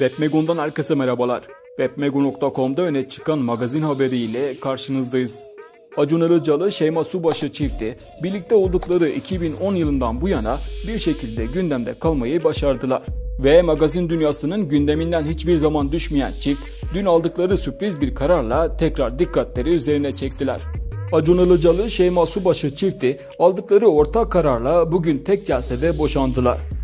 Webmegun'dan herkese merhabalar. Webmegun.com'da öne çıkan magazin haberiyle karşınızdayız. Acun Ilıcalı, Şeyma Subaşı çifti birlikte oldukları 2010 yılından bu yana bir şekilde gündemde kalmayı başardılar. Ve magazin dünyasının gündeminden hiçbir zaman düşmeyen çift dün aldıkları sürpriz bir kararla tekrar dikkatleri üzerine çektiler. Acun Ilıcalı, Şeyma Subaşı çifti aldıkları ortak kararla bugün tek celsede boşandılar.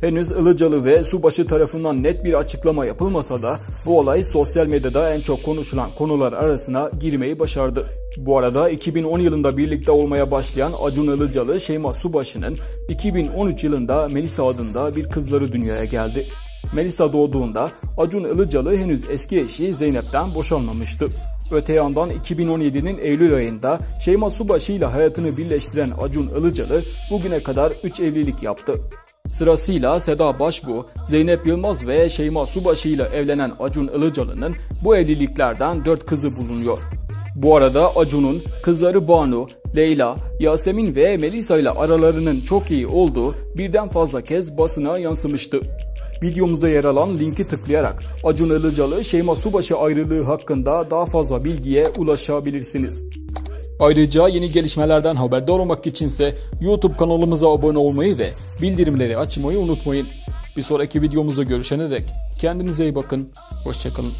Henüz Ilıcalı ve Subaşı tarafından net bir açıklama yapılmasa da bu olay sosyal medyada en çok konuşulan konular arasına girmeyi başardı. Bu arada 2010 yılında birlikte olmaya başlayan Acun Ilıcalı Şeyma Subaşı'nın 2013 yılında Melisa adında bir kızları dünyaya geldi. Melisa doğduğunda Acun Ilıcalı henüz eski eşi Zeynep'ten boşanmamıştı. Öte yandan 2017'nin Eylül ayında Şeyma Subaşı ile hayatını birleştiren Acun Ilıcalı bugüne kadar 3 evlilik yaptı. Sırasıyla Seda Başbu, Zeynep Yılmaz ve Şeyma Subaşı ile evlenen Acun Ilıcalı'nın bu evliliklerden 4 kızı bulunuyor. Bu arada Acun'un kızları Banu, Leyla, Yasemin ve Melisa ile aralarının çok iyi olduğu birden fazla kez basına yansımıştı. Videomuzda yer alan linki tıklayarak Acun Ilıcalı Şeyma Subaşı ayrılığı hakkında daha fazla bilgiye ulaşabilirsiniz. Ayrıca yeni gelişmelerden haberdar olmak içinse YouTube kanalımıza abone olmayı ve bildirimleri açmayı unutmayın. Bir sonraki videomuzda görüşene dek kendinize iyi bakın. Hoşçakalın.